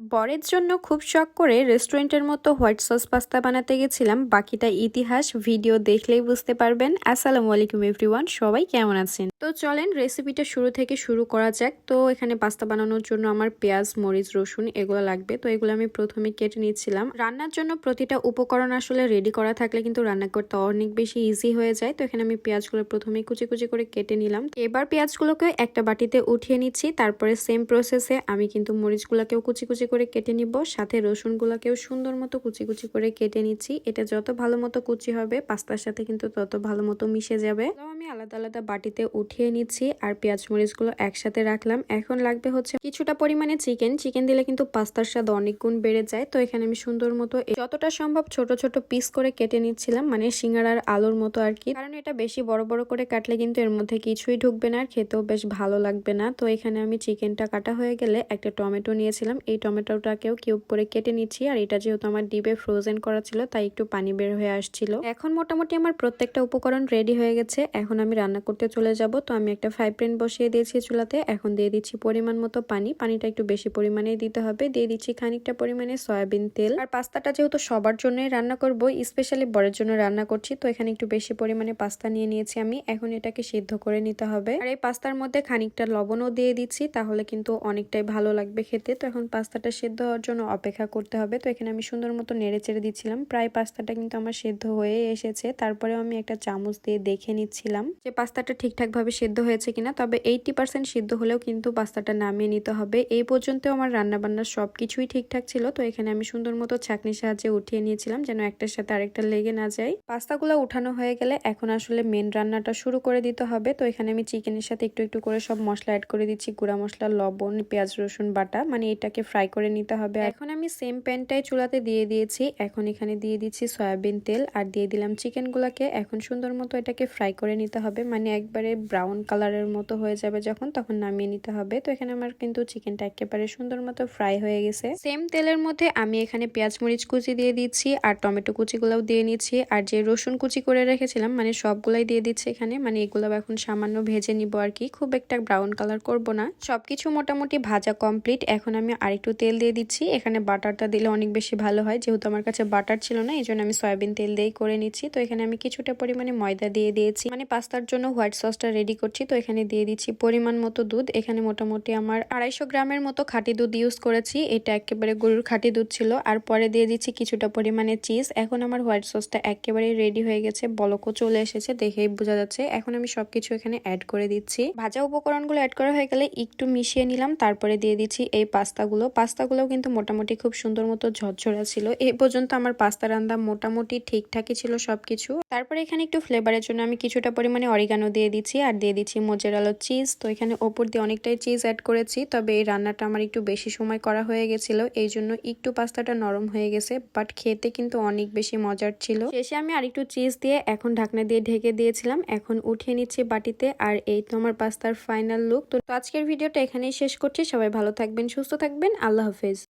বরের জন্য খুব শখ করে রেস্টুরেন্টের মতো হোয়াইট সস পাস্তা বানাতে গেছিলাম। বাকিটা ইতিহাস, ভিডিও দেখলেই বুঝতে পারবেন। আসসালামু আলাইকুম, এভরিওয়ান। সবাই কেমন আছেন? তো চলেন রেসিপিটা শুরু থেকে শুরু করা যাক। তো এখানে পাস্তা বানানোর জন্য আমার পেঁয়াজ, মরিচ, রসুন এগুলো লাগবে। তো এগুলো আমি প্রথমে কেটে নিচ্ছিলাম। রান্নার জন্য প্রতিটা উপকরণ আসলে রেডি করা থাকলে কিন্তু রান্না করতে অনেক বেশি ইজি হয়ে যায়। তো এখানে আমি পেঁয়াজগুলো প্রথমে কুচি কুচি করে কেটে নিলাম। এবার পেঁয়াজগুলোকে একটা বাটিতে উঠিয়ে নিচ্ছি। তারপরে সেম প্রসেসে আমি কিন্তু মরিচগুলোকেও কুচি কুচি করে কেটে নিব। সাথে রসুনগুলোকেও সুন্দর মতো কুচি কুচি করে কেটে নিচ্ছি। এটা যত ভালো মতো কুচি হবে পাস্তার সাথে কিন্তু তত ভালো মতো মিশে যাবে। আমি আলাদা আলাদা বাটিতে উঠিয়ে নিচ্ছি আর পেঁয়াজ মরিচগুলো একসাথে রাখলাম। এখন লাগবে হচ্ছে কিছুটা পরিমাণে চিকেন। চিকেন দিলে কিন্তু পাস্তার স্বাদ অনেক গুণ বেড়ে যায়। তো এখানে আমি সুন্দর মতো যতটা সম্ভব ছোট ছোট পিস করে কেটে নিচ্ছিলাম মানে সিঙ্গারার আলুর মতো আর কি। কারণ এটা বেশি বড় বড় করে কাটলে কিন্তু এর মধ্যে কিছুই ঢুকবে না আর খেতেও বেশ ভালো লাগবে না। তো এখানে আমি চিকেনটা কাটা হয়ে গেলে একটা টমেটো নিয়েছিলাম। এই টমেটোটাকেও কিউব করে কেটে নিচ্ছি আর এটা যেহেতু আমার ডিবে ফ্রোজেন করা ছিল, তাই একটু পানি বের হয়ে আসছিল। এখন মোটামুটি আমার প্রত্যেকটা উপকরণ রেডি হয়ে গেছে। এখন আমি রান্না করতে চলে যাব। তো আমি একটা ফ্রাই প্যান বসিয়ে দিয়েছি চুলাতে। এখন দিয়ে দিচ্ছি পরিমাণ মতো পানি। পানিটা একটু বেশি পরিমাণে দিতে হবে। দিয়ে দিচ্ছি খানিকটা পরিমাণে সয়াবিন তেল। আর পাস্তাটা যেহেতু সবার জন্যই রান্না করব স্পেশালি বরের জন্য রান্না করছি, তো এখানে একটু বেশি পরিমাণে পাস্তা নিয়ে নিয়েছি আমি। এখন এটাকে সিদ্ধ করে নিতে হবে। আর এই পাস্তার মধ্যে খানিকটা লবণও দিয়ে দিচ্ছি, তাহলে কিন্তু অনেকটাই ভালো লাগবে খেতে। তো এখন পাস্তাটা সিদ্ধ হওয়ার জন্য অপেক্ষা করতে হবে। তো এখানে আমি সুন্দর মতো নেড়ে চেড়ে দিচ্ছিলাম। প্রায় পাস্তাটা কিন্তু আমার সেদ্ধ হয়ে এসেছে। তারপরেও আমি একটা চামচ দিয়ে দেখে নিচ্ছিলাম। যে পাস্তাটা ঠিকঠাক ভাবে সেদ্ধ হয়েছে কিনা, তবে এইটি পার্সেন্ট সিদ্ধ হলেও কিন্তু পাস্তাটা নামিয়ে নিতে হবে। এই পর্যন্ত আমার রান্না বান্নার সব কিছুই ঠিকঠাক ছিল, তো এখানে আমি সুন্দর মতো ছাকনির সাহায্যে উঠিয়ে নিয়েছিলাম যেন একটার সাথে আরেকটা লেগে না যায়। পাস্তাগুলো উঠানো হয়ে গেলে এখন আসলে মেন রান্নাটা শুরু করে দিতে হবে, তো এখানে আমি চিকেনের সাথে একটু একটু করে সব মশলা অ্যাড করে দিচ্ছি, গুঁড়া মশলা, লবণ, পেঁয়াজ, রসুন, বাটা মানে এটাকে ফ্রাই করে নিতে হবে। এখন আমি সেম প্যানটাই চুলাতে দিয়ে দিয়েছি, এখন এখানে দিয়ে দিচ্ছি সয়াবিন তেল, আর দিয়ে দিলাম চিকেন গুলাকে, এখন সুন্দর মতো এটাকে ফ্রাই করে নিতে হবে মানে একবারে ব্রাউন কালারের মতো হয়ে যাবে যখন, তখন নামিয়ে নিতে হবে। তো এখানে আমার কিন্তু চিকেনটা একেবারে সুন্দর মতো ফ্রাই হয়ে গেছে। সেম তেলের মধ্যে আমি এখানে পেঁয়াজ মরিচ কুচি দিয়ে দিচ্ছি আর টমেটো কুচিগুলোও দিয়ে নিচ্ছি। আর যে রসুন কুচি করে রেখেছিলাম মানে সবগুলাই দিয়ে দিচ্ছি এখানে। মানে এগুলো এখন সামান্য ভেজে নিব আর কি। খুব একটা ব্রাউন কালার করব না। সবকিছু মোটামুটি ভাজা কমপ্লিট এখন আমি আরেকটু তেল দিয়ে দিচ্ছি। এখানে বাটারটা দিলে অনেক বেশি ভালো হয়। যেহেতু আমার কাছে বাটার ছিল না এই জন্য আমি সয়াবিন তেল দিয়েই করে নিচ্ছি। তো এখানে আমি কিছুটা পরিমাণে ময়দা দিয়ে দিয়েছি। মানে পাস্তার জন্য হোয়াইট সসটা করছি। তো এখানে দিয়ে দিচ্ছি পরিমাণ মতো দুধ। এখানে মোটামুটি আমার আড়াইশো গ্রামের মতো খাঁটি দুধ ইউজ করেছি। এটা একেবারে গরুর খাঁটি দুধ ছিল। আর পরে দিয়ে দিচ্ছি কিছুটা পরিমাণে চিজ এখন আমার হোয়াইট সসটা একেবারে রেডি হয়ে গেছে। বলকও চলে এসেছে দেখেই বোঝা যাচ্ছে। এখন আমি সবকিছু এখানে অ্যাড করে দিচ্ছি। ভাজা উপকরণগুলো অ্যাড করা হয়ে গেলে একটু মিশিয়ে নিলাম। তারপরে দিয়ে দিচ্ছি এই পাস্তাগুলো। পাস্তাগুলো কিন্তু মোটামুটি খুব সুন্দর মতো ঝরঝরা ছিল। এই পর্যন্ত আমার পাস্তা রান্না মোটামুটি ঠিকঠাকই ছিল সবকিছু। তারপরে এখানে একটু ফ্লেভারের জন্য আমি কিছুটা পরিমাণে অরিগানো দিয়ে দিচ্ছি। আর দিয়ে দিচ্ছি মোজেরালো চিজ তো এখানে ওপর দিয়ে অনেকটাই চিজ অ্যাড করেছি, তবে এই রান্নাটা আমার একটু বেশি সময় করা হয়ে গেছিল, এই জন্য একটু পাস্তাটা নরম হয়ে গেছে বাট খেতে কিন্তু অনেক বেশি মজার ছিল। শেষে আমি আরেকটু চিজ দিয়ে এখন ঢাকনা দিয়ে ঢেকে দিয়েছিলাম, এখন উঠিয়ে নিচ্ছি বাটিতে, আর এই তো আমার পাস্তার ফাইনাল লুক তো আজকের ভিডিওটা এখানেই শেষ করছি, সবাই ভালো থাকবেন, সুস্থ থাকবেন, আল্লাহ হাফেজ।